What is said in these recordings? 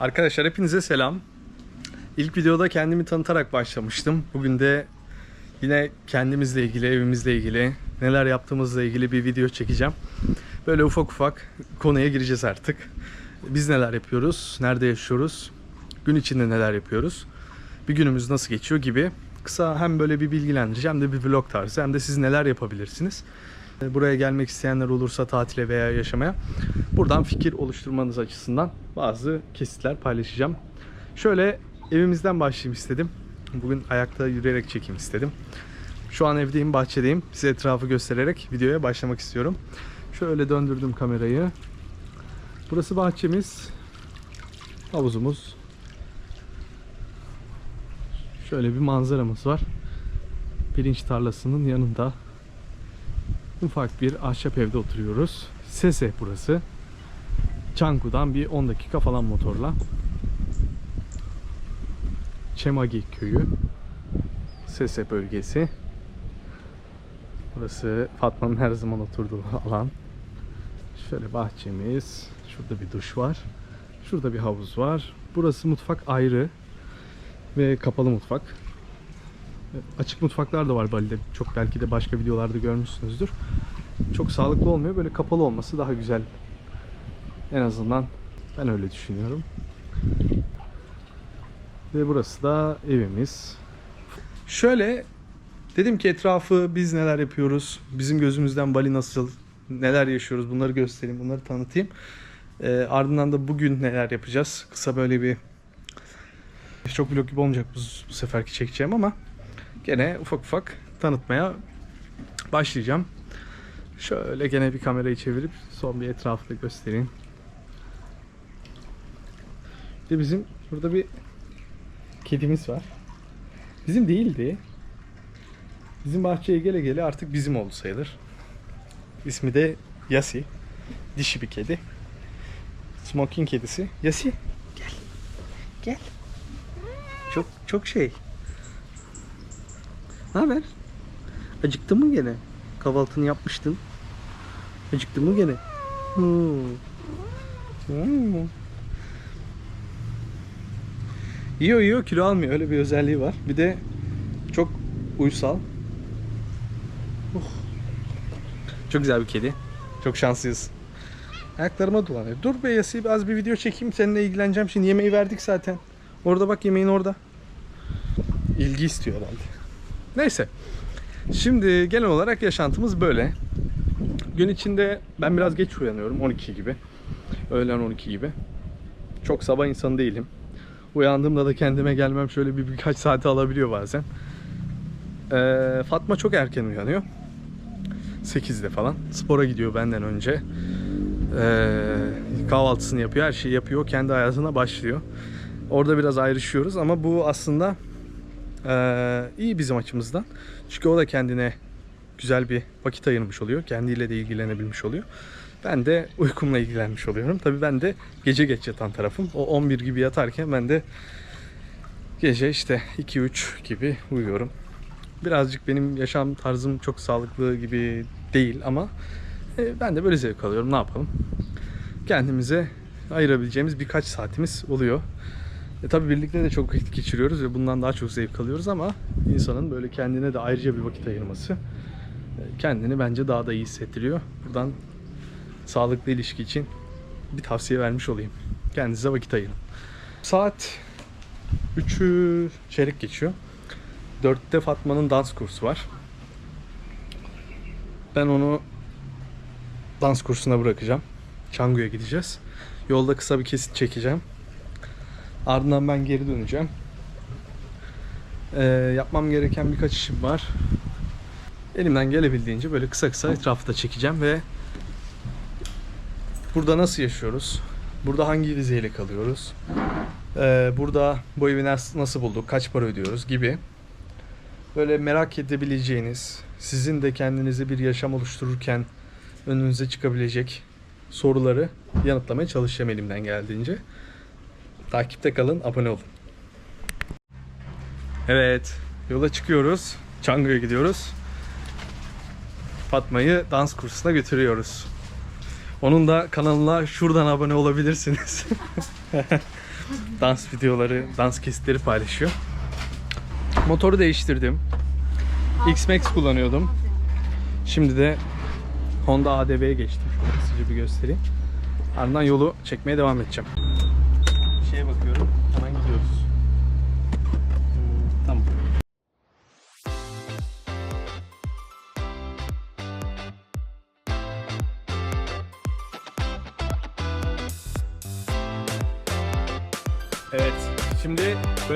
Arkadaşlar hepinize selam. İlk videoda kendimi tanıtarak başlamıştım. Bugün de yine kendimizle ilgili, evimizle ilgili, neler yaptığımızla ilgili bir video çekeceğim. Böyle ufak ufak konuya gireceğiz artık. Biz neler yapıyoruz, nerede yaşıyoruz, gün içinde neler yapıyoruz, bir günümüz nasıl geçiyor gibi kısa hem böyle bir bilgilendirici hem de bir vlog tarzı hem de siz neler yapabilirsiniz. Buraya gelmek isteyenler olursa tatile veya yaşamaya buradan fikir oluşturmanız açısından bazı kesitler paylaşacağım. Şöyle evimizden başlayayım istedim. Bugün ayakta yürüyerek çekeyim istedim. Şu an evdeyim, bahçedeyim. Size etrafı göstererek videoya başlamak istiyorum. Şöyle döndürdüm kamerayı. Burası bahçemiz. Havuzumuz. Şöyle bir manzaramız var. Pirinç tarlasının yanında ufak bir ahşap evde oturuyoruz. Sese burası. Çanku'dan bir 10 dakika falan motorla. Çemagi köyü. Sese bölgesi. Burası Fatma'nın her zaman oturduğu alan. Şöyle bahçemiz. Şurada bir duş var. Şurada bir havuz var. Burası mutfak ayrı. Ve kapalı mutfak. Açık mutfaklar da var Bali'de. Çok belki de başka videolarda görmüşsünüzdür. Çok sağlıklı olmuyor. Böyle kapalı olması daha güzel. En azından ben öyle düşünüyorum. Ve burası da evimiz. Şöyle dedim ki etrafı biz neler yapıyoruz, bizim gözümüzden Bali nasıl, neler yaşıyoruz bunları göstereyim, bunları tanıtayım. Ee, ardından da bugün neler yapacağız. Kısa böyle bir çok vlog gibi olmayacak bu, bu seferki çekeceğim ama gene ufak ufak tanıtmaya başlayacağım. Şöyle gene bir kamerayı çevirip son bir etrafı da göstereyim. De bizim burada bir kedimiz var. Bizim değildi. Bizim bahçeye gele gele artık bizim oldu sayılır. İsmi de Yasi. Dişi bir kedi. Smoking kedisi. Yasi gel. Gel. Çok çok şey. Ne haber? Acıktın mı gene? Kahvaltını yapmıştın. Acıktın mı gene? Hmm. Hmm. Yiyor yiyor kilo almıyor. Öyle bir özelliği var. Bir de çok uysal. Oh. Çok güzel bir kedi. Çok şanslıyız. Ayaklarıma dolanıyor. Dur be Yasi az bir video çekeyim seninle ilgileneceğim. Şimdi yemeği verdik zaten. Orada bak yemeğin orada. İlgi istiyor herhalde. Neyse. Şimdi genel olarak yaşantımız böyle. Gün içinde ben biraz geç uyanıyorum 12 gibi. Öğlen 12 gibi. Çok sabah insanı değilim. Uyandığımda da kendime gelmem şöyle bir birkaç saati alabiliyor bazen. Ee, Fatma çok erken uyanıyor. 8'de falan. Spora gidiyor benden önce. Ee, kahvaltısını yapıyor, her şeyi yapıyor. Kendi hayatına başlıyor. Orada biraz ayrışıyoruz ama bu aslında ee, iyi bizim açımızdan. Çünkü o da kendine güzel bir vakit ayırmış oluyor. Kendiyle de ilgilenebilmiş oluyor. Ben de uykumla ilgilenmiş oluyorum. Tabii ben de gece geç yatan tarafım. O 11 gibi yatarken ben de gece işte 2-3 gibi uyuyorum. Birazcık benim yaşam tarzım çok sağlıklı gibi değil ama e, ben de böyle zevk alıyorum. Ne yapalım? Kendimize ayırabileceğimiz birkaç saatimiz oluyor. E tabi birlikte de çok vakit geçiriyoruz ve bundan daha çok zevk alıyoruz ama insanın böyle kendine de ayrıca bir vakit ayırması e, kendini bence daha da iyi hissettiriyor. Buradan sağlıklı ilişki için bir tavsiye vermiş olayım. Kendinize vakit ayırın. Saat 3'ü çeyrek geçiyor. 4'te Fatma'nın dans kursu var. Ben onu dans kursuna bırakacağım. Çangu'ya gideceğiz. Yolda kısa bir kesit çekeceğim. Ardından ben geri döneceğim. Ee, yapmam gereken birkaç işim var. Elimden gelebildiğince böyle kısa kısa etrafı da çekeceğim ve burada nasıl yaşıyoruz? Burada hangi vizeyle kalıyoruz? Ee, burada bu evi nas- nasıl bulduk? Kaç para ödüyoruz? Gibi böyle merak edebileceğiniz, sizin de kendinize bir yaşam oluştururken önünüze çıkabilecek soruları yanıtlamaya çalışacağım elimden geldiğince. Takipte kalın, abone olun. Evet, yola çıkıyoruz. Çangu'ya gidiyoruz. Fatma'yı dans kursuna götürüyoruz. Onun da kanalına şuradan abone olabilirsiniz. dans videoları, dans kesitleri paylaşıyor. Motoru değiştirdim. X-Max kullanıyordum. Şimdi de Honda ADV'ye geçtim. Şöyle bir göstereyim. Ardından yolu çekmeye devam edeceğim.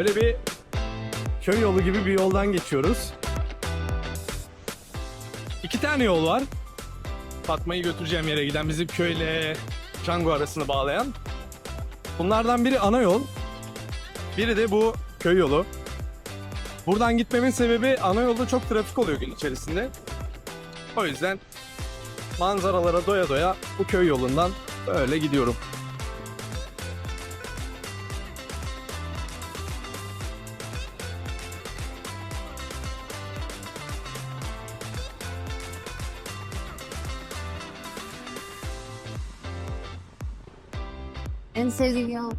Şimdi böyle bir köy yolu gibi bir yoldan geçiyoruz. İki tane yol var. Fatma'yı götüreceğim yere giden bizim köyle Canggu arasını bağlayan. Bunlardan biri ana yol. Biri de bu köy yolu. Buradan gitmemin sebebi ana yolda çok trafik oluyor gün içerisinde. O yüzden manzaralara doya doya bu köy yolundan böyle gidiyorum. En sevdiğim yol.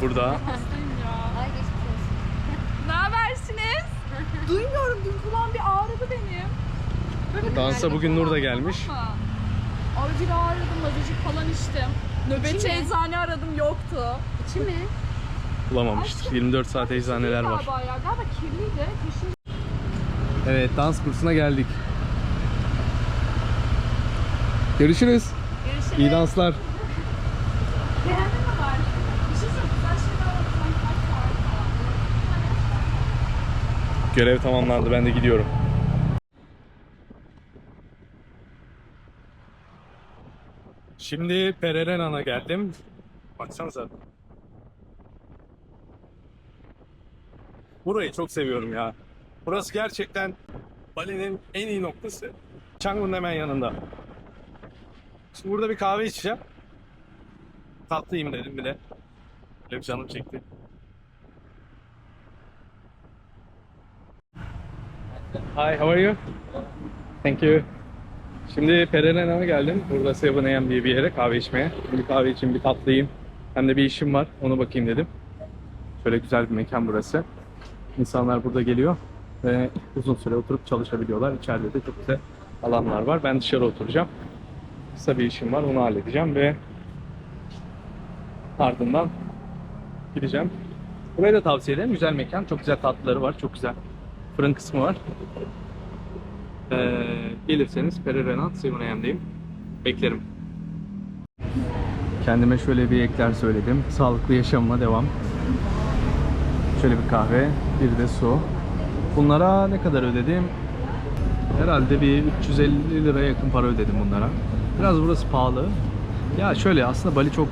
Burada Ay geçmiş olsun. Ne habersiniz? Duymuyorum. Dün kulağım bir ağrıdı benim. Böyle dansa bugün Nur da gelmiş. Abi bir ağrıdım, azıcık falan içtim. Nöbetçi mi? eczane aradım, yoktu. İçi mi? Bulamamıştır. 24 saat eczaneler var. Galiba ya, galiba kirliydi. Keşin Evet dans kursuna geldik. Görüşürüz. Görüşürüz. İyi danslar. beğendin mi bari? Bir şey söyleyeyim, güzel şeyler var. Sanki kaç saat falan. Görev tamamlandı. Ben de gidiyorum. Şimdi Pererenan'a geldim. Baksanıza. Burayı çok seviyorum ya. Burası gerçekten Bali'nin en iyi noktası. Canggu'nun hemen yanında. Şimdi burada bir kahve içeceğim. Tatlı yiyeyim dedim bile. Böyle canım çekti. Hi, how are you? Thank you. Şimdi Pererena'ya geldim. Burada 7am diye bir yere kahve içmeye. Bir kahve için bir tatlı yiyeyim. Hem de bir işim var. Ona bakayım dedim. Şöyle güzel bir mekan burası. İnsanlar burada geliyor ve uzun süre oturup çalışabiliyorlar. İçeride de çok güzel alanlar var. Ben dışarı oturacağım. Kısa bir işim var. Onu halledeceğim ve ardından gideceğim. Burayı da tavsiye ederim. Güzel mekan. Çok güzel tatlıları var. Çok güzel fırın kısmı var. Ee, gelirseniz Pererenat 7am'deyim. Beklerim. Kendime şöyle bir ekler söyledim. Sağlıklı yaşamıma devam. Şöyle bir kahve, bir de su. Bunlara ne kadar ödedim? Herhalde bir 350 liraya yakın para ödedim bunlara. Biraz burası pahalı. Ya şöyle aslında Bali çok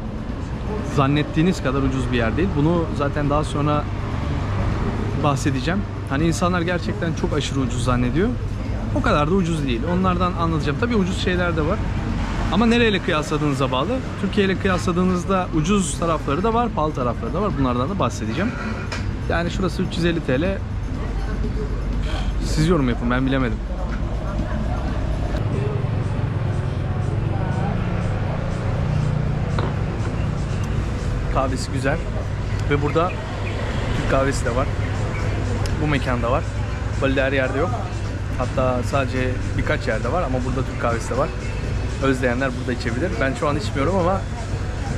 zannettiğiniz kadar ucuz bir yer değil. Bunu zaten daha sonra bahsedeceğim. Hani insanlar gerçekten çok aşırı ucuz zannediyor. O kadar da ucuz değil. Onlardan anlatacağım. Tabii ucuz şeyler de var. Ama nereyle kıyasladığınıza bağlı. Türkiye ile kıyasladığınızda ucuz tarafları da var, pahalı tarafları da var. Bunlardan da bahsedeceğim. Yani şurası 350 TL. Siz yorum yapın ben bilemedim. Kahvesi güzel. Ve burada Türk kahvesi de var. Bu mekanda var. Bali'de her yerde yok. Hatta sadece birkaç yerde var ama burada Türk kahvesi de var. Özleyenler burada içebilir. Ben şu an içmiyorum ama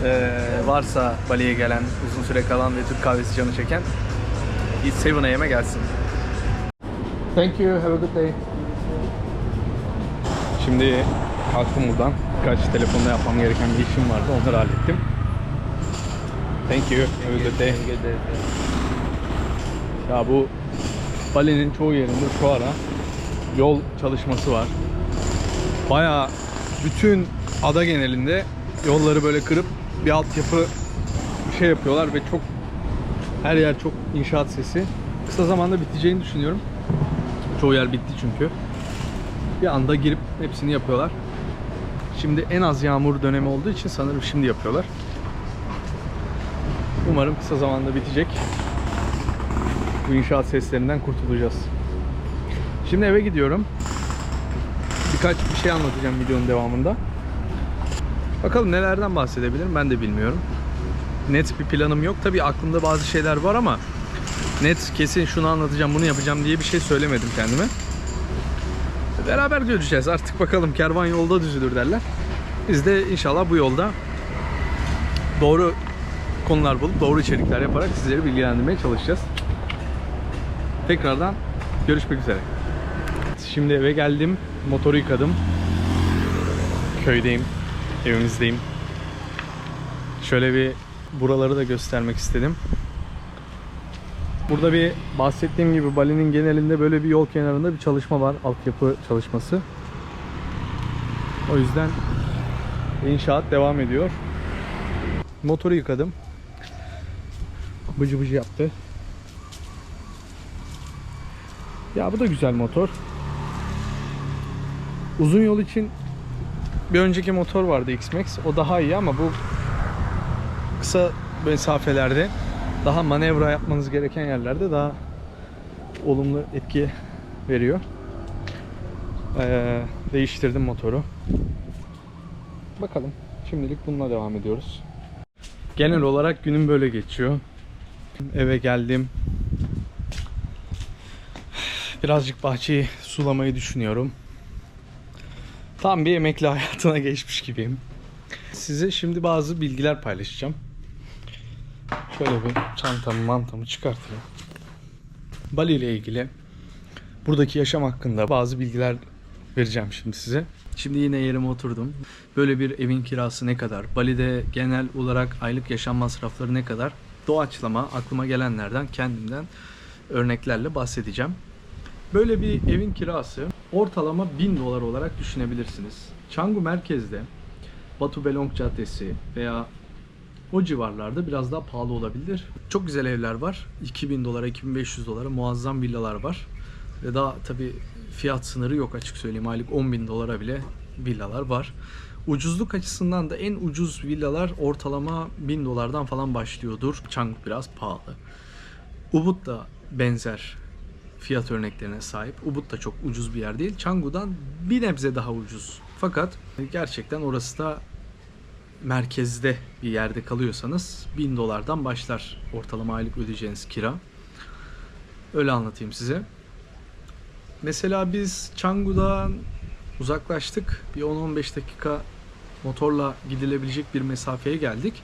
eee, varsa Bali'ye gelen, uzun süre kalan ve Türk kahvesi canı çeken 7 AM'e gelsin. Thank you. Have a good day. Şimdi kalktım buradan. Birkaç telefonda yapmam gereken bir işim vardı. Onları hallettim. Thank you. Have a good day. Ya bu Bali'nin çoğu yerinde şu ara yol çalışması var. Bayağı bütün ada genelinde yolları böyle kırıp bir altyapı bir şey yapıyorlar ve çok her yer çok inşaat sesi. Kısa zamanda biteceğini düşünüyorum. Çoğu yer bitti çünkü. Bir anda girip hepsini yapıyorlar. Şimdi en az yağmur dönemi olduğu için sanırım şimdi yapıyorlar. Umarım kısa zamanda bitecek. Bu inşaat seslerinden kurtulacağız. Şimdi eve gidiyorum. Birkaç bir şey anlatacağım videonun devamında. Bakalım nelerden bahsedebilirim ben de bilmiyorum. Net bir planım yok. Tabii aklımda bazı şeyler var ama net kesin şunu anlatacağım, bunu yapacağım diye bir şey söylemedim kendime. Beraber göreceğiz artık bakalım kervan yolda düzülür derler. Biz de inşallah bu yolda doğru konular bulup doğru içerikler yaparak sizleri bilgilendirmeye çalışacağız. Tekrardan görüşmek üzere. Şimdi eve geldim. Motoru yıkadım. Köydeyim. Evimizdeyim. Şöyle bir buraları da göstermek istedim. Burada bir bahsettiğim gibi Bali'nin genelinde böyle bir yol kenarında bir çalışma var. Altyapı çalışması. O yüzden inşaat devam ediyor. Motoru yıkadım. Bıcı bıcı yaptı. Ya bu da güzel motor. Uzun yol için bir önceki motor vardı X-Max. O daha iyi ama bu kısa mesafelerde daha manevra yapmanız gereken yerlerde daha olumlu etki veriyor. Ee, değiştirdim motoru. Bakalım. Şimdilik bununla devam ediyoruz. Genel olarak günüm böyle geçiyor. Eve geldim. Birazcık bahçeyi sulamayı düşünüyorum. Tam bir emekli hayatına geçmiş gibiyim. Size şimdi bazı bilgiler paylaşacağım. Şöyle bir çantamı mantamı çıkartayım. Bali ile ilgili buradaki yaşam hakkında bazı bilgiler vereceğim şimdi size. Şimdi yine yerime oturdum. Böyle bir evin kirası ne kadar? Bali'de genel olarak aylık yaşam masrafları ne kadar? Doğaçlama aklıma gelenlerden kendimden örneklerle bahsedeceğim. Böyle bir evin kirası ortalama 1000 dolar olarak düşünebilirsiniz. Canggu merkezde Batu Belong Caddesi veya o civarlarda biraz daha pahalı olabilir. Çok güzel evler var. 2000 dolara, 2500 dolara muazzam villalar var. Ve daha tabi fiyat sınırı yok açık söyleyeyim. Aylık 10 bin dolara bile villalar var. Ucuzluk açısından da en ucuz villalar ortalama 1000 dolardan falan başlıyordur. Canggu biraz pahalı. Ubud da benzer fiyat örneklerine sahip. Ubud da çok ucuz bir yer değil. Canggu'dan bir nebze daha ucuz. Fakat gerçekten orası da merkezde bir yerde kalıyorsanız 1000 dolardan başlar ortalama aylık ödeyeceğiniz kira. Öyle anlatayım size. Mesela biz Canggu'dan uzaklaştık. Bir 10-15 dakika motorla gidilebilecek bir mesafeye geldik.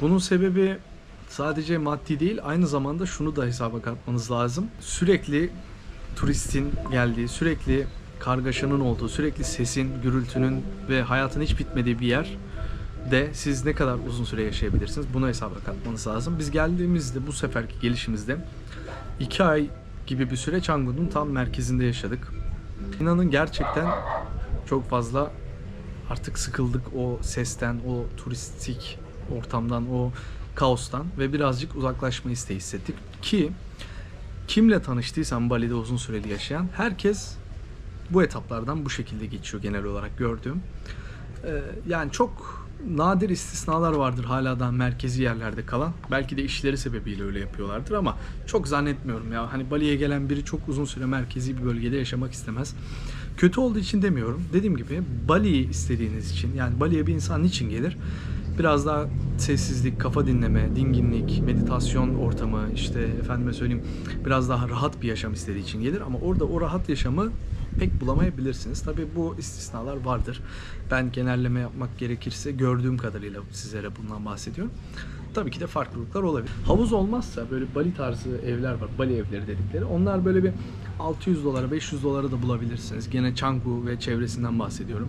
Bunun sebebi sadece maddi değil aynı zamanda şunu da hesaba katmanız lazım. Sürekli turistin geldiği, sürekli kargaşanın olduğu, sürekli sesin, gürültünün ve hayatın hiç bitmediği bir yer de siz ne kadar uzun süre yaşayabilirsiniz bunu hesaba katmanız lazım. Biz geldiğimizde bu seferki gelişimizde 2 ay gibi bir süre Canggu'nun tam merkezinde yaşadık. İnanın gerçekten çok fazla artık sıkıldık o sesten, o turistik ortamdan, o kaostan ve birazcık uzaklaşma isteği hissettik ki kimle tanıştıysam Bali'de uzun süreli yaşayan herkes bu etaplardan bu şekilde geçiyor genel olarak gördüğüm. Ee, yani çok nadir istisnalar vardır hala da merkezi yerlerde kalan. Belki de işleri sebebiyle öyle yapıyorlardır ama çok zannetmiyorum ya. Hani Bali'ye gelen biri çok uzun süre merkezi bir bölgede yaşamak istemez. Kötü olduğu için demiyorum. Dediğim gibi Bali'yi istediğiniz için yani Bali'ye bir insan niçin gelir? Biraz daha sessizlik, kafa dinleme, dinginlik, meditasyon ortamı, işte efendime söyleyeyim biraz daha rahat bir yaşam istediği için gelir ama orada o rahat yaşamı pek bulamayabilirsiniz. Tabii bu istisnalar vardır. Ben genelleme yapmak gerekirse gördüğüm kadarıyla sizlere bundan bahsediyorum. Tabii ki de farklılıklar olabilir. Havuz olmazsa böyle Bali tarzı evler var. Bali evleri dedikleri. Onlar böyle bir 600 dolara, 500 dolara da bulabilirsiniz. Gene Canggu ve çevresinden bahsediyorum.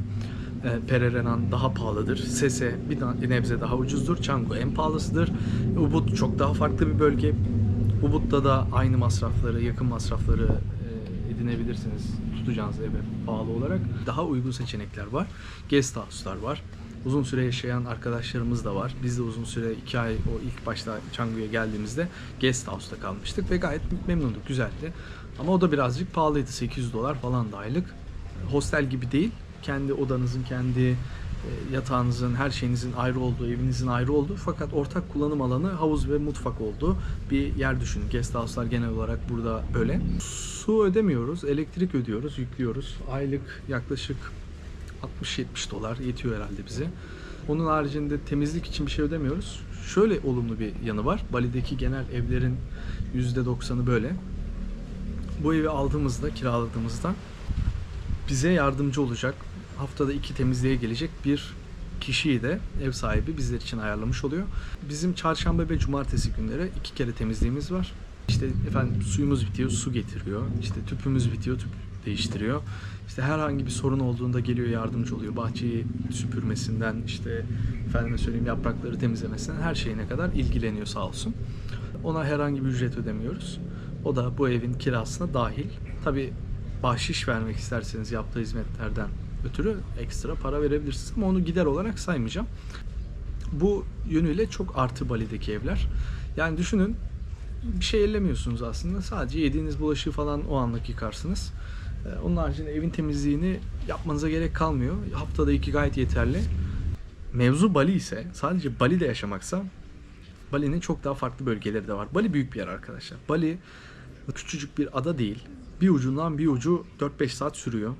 E, Pererenan daha pahalıdır. Sese bir, nebze daha ucuzdur. Canggu en pahalısıdır. Ubud çok daha farklı bir bölge. Ubud'da da aynı masrafları, yakın masrafları e, edinebilirsiniz tutacağınız eve bağlı olarak. Daha uygun seçenekler var. Guest house'lar var. Uzun süre yaşayan arkadaşlarımız da var. Biz de uzun süre 2 ay o ilk başta Canggu'ya geldiğimizde guest house'ta kalmıştık ve gayet memnunduk, güzeldi. Ama o da birazcık pahalıydı. 800 dolar falan da aylık. Hostel gibi değil. Kendi odanızın, kendi e, yatağınızın, her şeyinizin ayrı olduğu, evinizin ayrı olduğu fakat ortak kullanım alanı havuz ve mutfak olduğu bir yer düşünün. Guest house'lar genel olarak burada böyle. Su ödemiyoruz, elektrik ödüyoruz, yüklüyoruz. Aylık yaklaşık 60-70 dolar yetiyor herhalde bize. Onun haricinde temizlik için bir şey ödemiyoruz. Şöyle olumlu bir yanı var. Bali'deki genel evlerin %90'ı böyle. Bu evi aldığımızda, kiraladığımızda bize yardımcı olacak. Haftada iki temizliğe gelecek bir kişiyi de ev sahibi bizler için ayarlamış oluyor. Bizim çarşamba ve cumartesi günleri iki kere temizliğimiz var. İşte efendim suyumuz bitiyor, su getiriyor. İşte tüpümüz bitiyor, tüp değiştiriyor. İşte herhangi bir sorun olduğunda geliyor yardımcı oluyor. Bahçeyi süpürmesinden işte efendime söyleyeyim yaprakları temizlemesinden her şeyine kadar ilgileniyor sağ olsun. Ona herhangi bir ücret ödemiyoruz. O da bu evin kirasına dahil. Tabi bahşiş vermek isterseniz yaptığı hizmetlerden ötürü ekstra para verebilirsiniz ama onu gider olarak saymayacağım. Bu yönüyle çok artı Bali'deki evler. Yani düşünün bir şey ellemiyorsunuz aslında. Sadece yediğiniz bulaşığı falan o anlık yıkarsınız. Ee, Onun haricinde evin temizliğini yapmanıza gerek kalmıyor. Haftada iki gayet yeterli. Mevzu Bali ise sadece Bali'de yaşamaksa Bali'nin çok daha farklı bölgeleri de var. Bali büyük bir yer arkadaşlar. Bali küçücük bir ada değil. Bir ucundan bir ucu 4-5 saat sürüyor.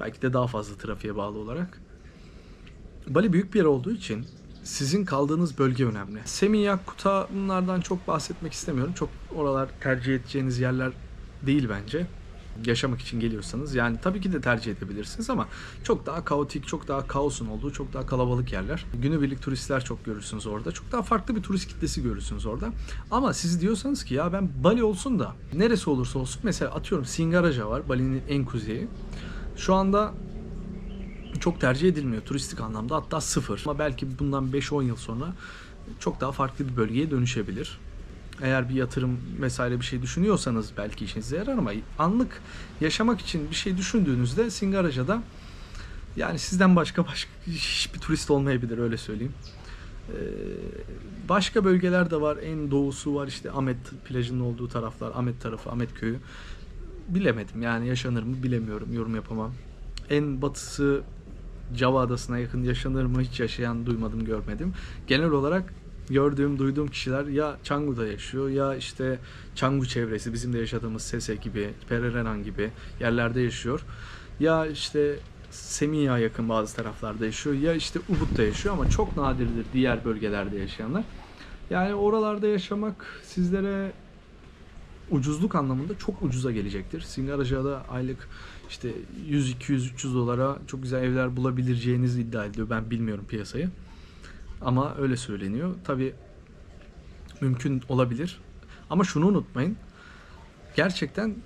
Belki de daha fazla trafiğe bağlı olarak. Bali büyük bir yer olduğu için sizin kaldığınız bölge önemli. Seminyak, Kuta bunlardan çok bahsetmek istemiyorum. Çok oralar tercih edeceğiniz yerler değil bence. Yaşamak için geliyorsanız yani tabii ki de tercih edebilirsiniz ama çok daha kaotik, çok daha kaosun olduğu, çok daha kalabalık yerler. Günübirlik turistler çok görürsünüz orada. Çok daha farklı bir turist kitlesi görürsünüz orada. Ama siz diyorsanız ki ya ben Bali olsun da neresi olursa olsun mesela atıyorum Singaraja var Bali'nin en kuzeyi. Şu anda çok tercih edilmiyor turistik anlamda hatta sıfır. Ama belki bundan 5-10 yıl sonra çok daha farklı bir bölgeye dönüşebilir. Eğer bir yatırım vesaire bir şey düşünüyorsanız belki işinize yarar ama anlık yaşamak için bir şey düşündüğünüzde Singaraja'da yani sizden başka başka hiçbir turist olmayabilir öyle söyleyeyim. Ee, başka bölgeler de var. En doğusu var işte Amet plajının olduğu taraflar. Amet tarafı, Amet köyü. Bilemedim yani yaşanır mı bilemiyorum. Yorum yapamam. En batısı Java adasına yakın yaşanır mı hiç yaşayan duymadım görmedim. Genel olarak gördüğüm duyduğum kişiler ya Canggu'da yaşıyor ya işte Canggu çevresi bizim de yaşadığımız Sese gibi Pererenan gibi yerlerde yaşıyor. Ya işte Semiha'ya yakın bazı taraflarda yaşıyor ya işte Ubud'da yaşıyor ama çok nadirdir diğer bölgelerde yaşayanlar. Yani oralarda yaşamak sizlere ucuzluk anlamında çok ucuza gelecektir. Singaraja'da aylık işte 100 200 300 dolara çok güzel evler bulabileceğinizi iddia ediyor. Ben bilmiyorum piyasayı. Ama öyle söyleniyor. Tabii mümkün olabilir. Ama şunu unutmayın. Gerçekten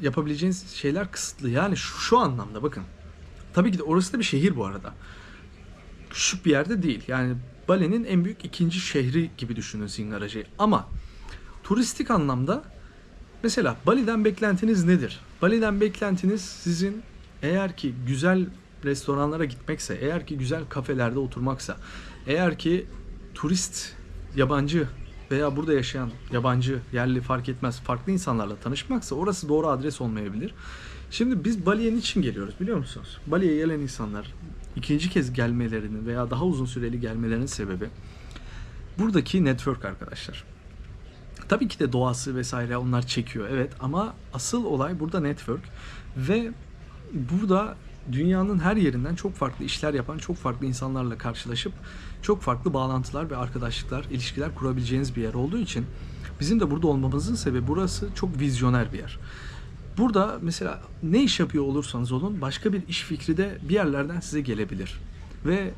yapabileceğiniz şeyler kısıtlı. Yani şu, şu anlamda bakın. Tabii ki de orası da bir şehir bu arada. Küçük bir yerde değil. Yani Bali'nin en büyük ikinci şehri gibi düşünün Singaraja'yı. Ama turistik anlamda mesela Bali'den beklentiniz nedir? Bali'den beklentiniz sizin eğer ki güzel restoranlara gitmekse, eğer ki güzel kafelerde oturmaksa, eğer ki turist, yabancı veya burada yaşayan yabancı, yerli fark etmez farklı insanlarla tanışmaksa orası doğru adres olmayabilir. Şimdi biz Bali'ye niçin geliyoruz biliyor musunuz? Bali'ye gelen insanlar ikinci kez gelmelerinin veya daha uzun süreli gelmelerinin sebebi buradaki network arkadaşlar. Tabii ki de doğası vesaire onlar çekiyor evet ama asıl olay burada network ve burada dünyanın her yerinden çok farklı işler yapan çok farklı insanlarla karşılaşıp çok farklı bağlantılar ve arkadaşlıklar, ilişkiler kurabileceğiniz bir yer olduğu için bizim de burada olmamızın sebebi burası çok vizyoner bir yer. Burada mesela ne iş yapıyor olursanız olun başka bir iş fikri de bir yerlerden size gelebilir. Ve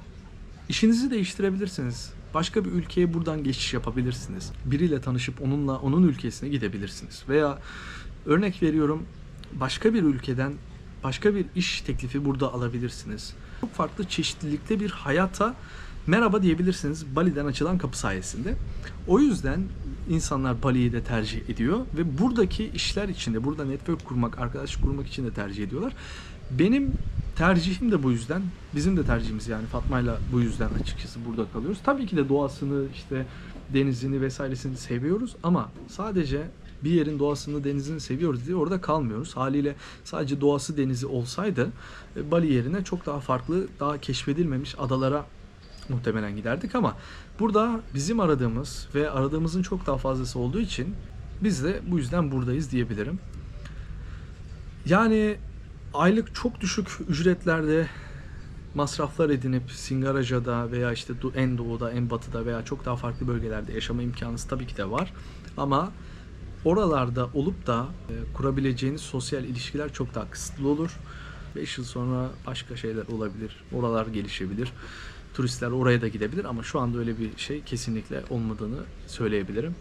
işinizi değiştirebilirsiniz. Başka bir ülkeye buradan geçiş yapabilirsiniz. Biriyle tanışıp onunla onun ülkesine gidebilirsiniz. Veya örnek veriyorum başka bir ülkeden başka bir iş teklifi burada alabilirsiniz. Çok farklı çeşitlilikte bir hayata merhaba diyebilirsiniz Bali'den açılan kapı sayesinde. O yüzden insanlar Bali'yi de tercih ediyor ve buradaki işler içinde, burada network kurmak, arkadaşlık kurmak için de tercih ediyorlar. Benim tercihim de bu yüzden, bizim de tercihimiz yani Fatma'yla bu yüzden açıkçası burada kalıyoruz. Tabii ki de doğasını, işte denizini vesairesini seviyoruz ama sadece bir yerin doğasını, denizini seviyoruz diye orada kalmıyoruz. Haliyle sadece doğası denizi olsaydı e, Bali yerine çok daha farklı, daha keşfedilmemiş adalara muhtemelen giderdik ama burada bizim aradığımız ve aradığımızın çok daha fazlası olduğu için biz de bu yüzden buradayız diyebilirim. Yani aylık çok düşük ücretlerde masraflar edinip Singaraja'da veya işte en doğuda, en batıda veya çok daha farklı bölgelerde yaşama imkanınız tabii ki de var. Ama oralarda olup da e, kurabileceğiniz sosyal ilişkiler çok daha kısıtlı olur. 5 yıl sonra başka şeyler olabilir. Oralar gelişebilir. Turistler oraya da gidebilir ama şu anda öyle bir şey kesinlikle olmadığını söyleyebilirim.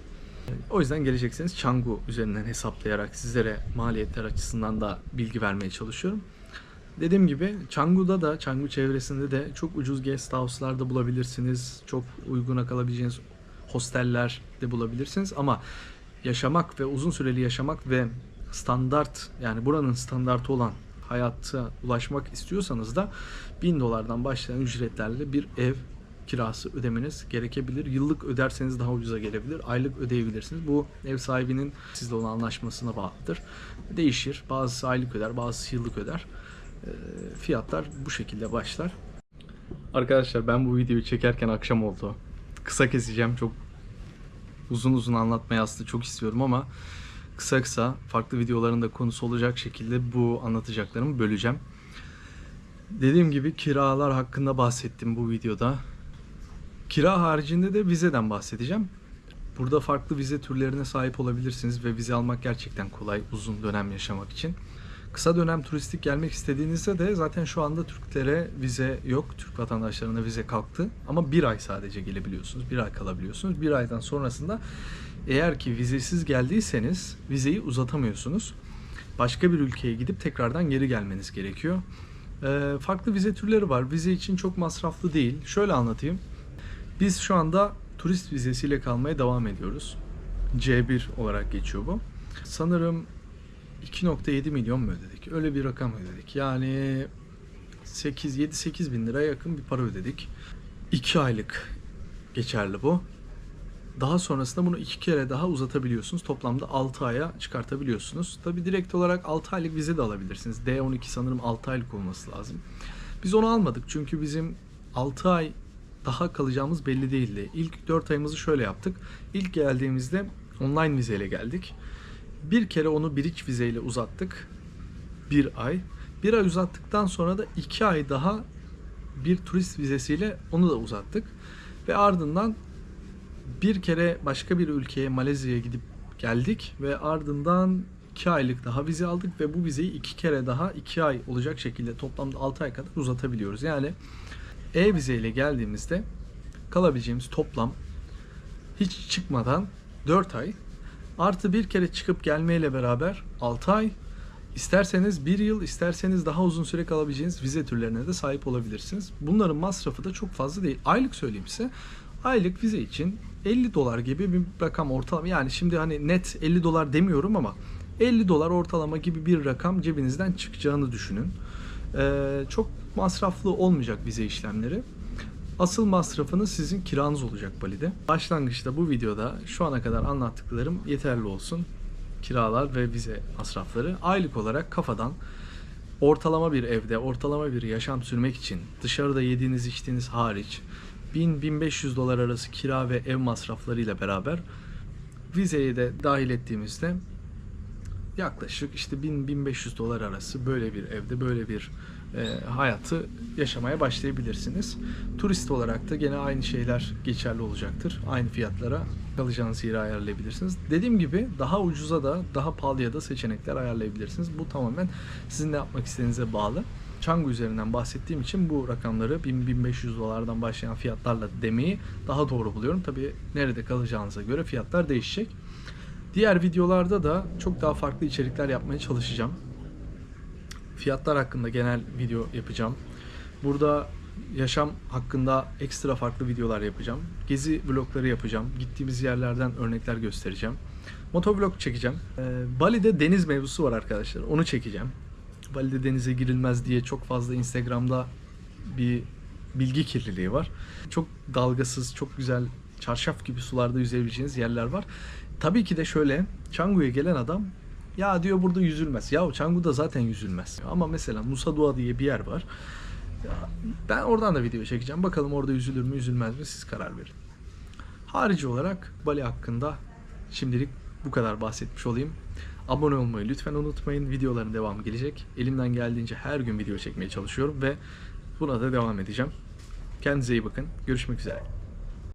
O yüzden gelecekseniz Canggu üzerinden hesaplayarak sizlere maliyetler açısından da bilgi vermeye çalışıyorum. Dediğim gibi Canggu'da da, Canggu çevresinde de çok ucuz guest house'lar da bulabilirsiniz. Çok uyguna kalabileceğiniz hosteller de bulabilirsiniz. Ama yaşamak ve uzun süreli yaşamak ve standart yani buranın standartı olan hayata ulaşmak istiyorsanız da 1000 dolardan başlayan ücretlerle bir ev kirası ödemeniz gerekebilir. Yıllık öderseniz daha ucuza gelebilir. Aylık ödeyebilirsiniz. Bu ev sahibinin sizle olan anlaşmasına bağlıdır. Değişir. Bazısı aylık öder, bazısı yıllık öder. Ee, Fiyatlar bu şekilde başlar. Arkadaşlar ben bu videoyu çekerken akşam oldu. Kısa keseceğim. Çok uzun uzun anlatmayı aslında çok istiyorum ama kısa kısa farklı videoların da konusu olacak şekilde bu anlatacaklarımı böleceğim. Dediğim gibi kiralar hakkında bahsettim bu videoda. Kira haricinde de vizeden bahsedeceğim. Burada farklı vize türlerine sahip olabilirsiniz ve vize almak gerçekten kolay uzun dönem yaşamak için. Kısa dönem turistik gelmek istediğinizde de zaten şu anda Türklere vize yok. Türk vatandaşlarına vize kalktı. Ama bir ay sadece gelebiliyorsunuz. Bir ay kalabiliyorsunuz. Bir aydan sonrasında eğer ki vizesiz geldiyseniz vizeyi uzatamıyorsunuz. Başka bir ülkeye gidip tekrardan geri gelmeniz gerekiyor. Ee, farklı vize türleri var. Vize için çok masraflı değil. Şöyle anlatayım. Biz şu anda turist vizesiyle kalmaya devam ediyoruz. C1 olarak geçiyor bu. Sanırım 2.7 milyon mu ödedik? Öyle bir rakam ödedik. Yani 8 7 8 bin liraya yakın bir para ödedik. 2 aylık geçerli bu. Daha sonrasında bunu iki kere daha uzatabiliyorsunuz. Toplamda 6 aya çıkartabiliyorsunuz. Tabi direkt olarak 6 aylık vize de alabilirsiniz. D12 sanırım 6 aylık olması lazım. Biz onu almadık çünkü bizim 6 ay daha kalacağımız belli değildi. İlk 4 ayımızı şöyle yaptık. İlk geldiğimizde online vizeyle geldik. Bir kere onu bridge vizeyle uzattık. Bir ay. Bir ay uzattıktan sonra da iki ay daha bir turist vizesiyle onu da uzattık. Ve ardından bir kere başka bir ülkeye Malezya'ya gidip geldik ve ardından iki aylık daha vize aldık ve bu vizeyi iki kere daha iki ay olacak şekilde toplamda 6 ay kadar uzatabiliyoruz. Yani e-vize ile geldiğimizde kalabileceğimiz toplam hiç çıkmadan 4 ay artı bir kere çıkıp gelmeyle beraber 6 ay İsterseniz bir yıl, isterseniz daha uzun süre kalabileceğiniz vize türlerine de sahip olabilirsiniz. Bunların masrafı da çok fazla değil. Aylık söyleyeyim size. Aylık vize için 50 dolar gibi bir rakam ortalama. Yani şimdi hani net 50 dolar demiyorum ama 50 dolar ortalama gibi bir rakam cebinizden çıkacağını düşünün. Ee, çok masraflı olmayacak vize işlemleri. Asıl masrafınız sizin kiranız olacak Bali'de. Başlangıçta bu videoda şu ana kadar anlattıklarım yeterli olsun. Kiralar ve vize masrafları. Aylık olarak kafadan ortalama bir evde, ortalama bir yaşam sürmek için dışarıda yediğiniz içtiğiniz hariç 1000-1500 dolar arası kira ve ev masraflarıyla beraber vizeyi de dahil ettiğimizde yaklaşık işte 1000-1500 dolar arası böyle bir evde böyle bir e, hayatı yaşamaya başlayabilirsiniz. Turist olarak da gene aynı şeyler geçerli olacaktır. Aynı fiyatlara kalacağınız yeri ayarlayabilirsiniz. Dediğim gibi daha ucuza da daha pahalıya da seçenekler ayarlayabilirsiniz. Bu tamamen sizin ne yapmak istediğinize bağlı. Canggu üzerinden bahsettiğim için bu rakamları 1000-1500 dolardan başlayan fiyatlarla demeyi daha doğru buluyorum. Tabii nerede kalacağınıza göre fiyatlar değişecek. Diğer videolarda da çok daha farklı içerikler yapmaya çalışacağım. Fiyatlar hakkında genel video yapacağım. Burada yaşam hakkında ekstra farklı videolar yapacağım. Gezi vlogları yapacağım. Gittiğimiz yerlerden örnekler göstereceğim. Motovlog çekeceğim. Ee, Bali'de deniz mevzusu var arkadaşlar. Onu çekeceğim. Bali'de denize girilmez diye çok fazla Instagram'da bir bilgi kirliliği var. Çok dalgasız, çok güzel çarşaf gibi sularda yüzebileceğiniz yerler var. Tabii ki de şöyle Canggu'ya gelen adam ya diyor burada yüzülmez. Ya Canggu'da zaten yüzülmez. Ama mesela Musa Dua diye bir yer var. Ya ben oradan da video çekeceğim. Bakalım orada yüzülür mü yüzülmez mi siz karar verin. Harici olarak Bali hakkında şimdilik bu kadar bahsetmiş olayım. Abone olmayı lütfen unutmayın. Videoların devamı gelecek. Elimden geldiğince her gün video çekmeye çalışıyorum ve buna da devam edeceğim. Kendinize iyi bakın. Görüşmek üzere.